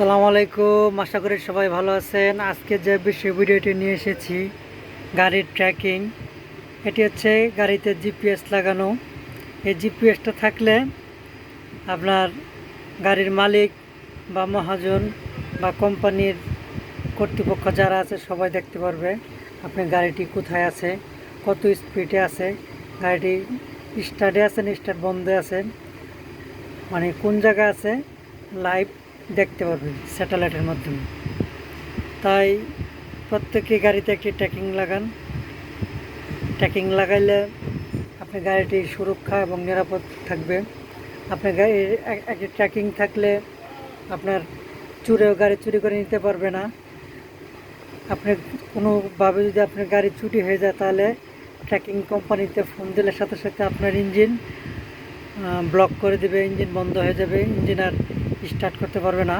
আসসালামু আলাইকুম। আশা করি সবাই ভালো আছেন। আজকে যে বিষয় ভিডিওটি নিয়ে এসেছি, গাড়ির ট্র্যাকিং এটি হচ্ছে গাড়িতে জিপিএস লাগানো। এই জিপিএসটা থাকলে আপনার গাড়ির মালিক বা মহাজন বা কোম্পানির কর্তৃপক্ষ যারা আছে, সবাই দেখতে পারবে আপনি গাড়িটি কোথায় আছে, কত স্পিডে আছে, গাড়িটি স্টার্টে আছে না স্টার্ট বন্ধে আছে মানে কোন জায়গায় আছে লাইভ দেখতে পারবেন স্যাটেলাইটের মাধ্যমে। তাই প্রত্যেকে গাড়িতে একটি ট্র্যাকিং লাগান। ট্র্যাকিং লাগাইলে আপনার গাড়িটি সুরক্ষা এবং নিরাপদ থাকবে। আপনার গাড়ির একটি ট্র্যাকিং থাকলে আপনার চুরেও গাড়ি চুরি করে নিতে পারবে না। আপনি কোনোভাবে যদি আপনার গাড়ি চুরি হয়ে যায় তাহলে ট্র্যাকিং কোম্পানিতে ফোন দিলে সাথে সাথে আপনার ইঞ্জিন ব্লক করে দেবে, ইঞ্জিন বন্ধ হয়ে যাবে। ইঞ্জিন আর স্টার্ট করতে পারবে না।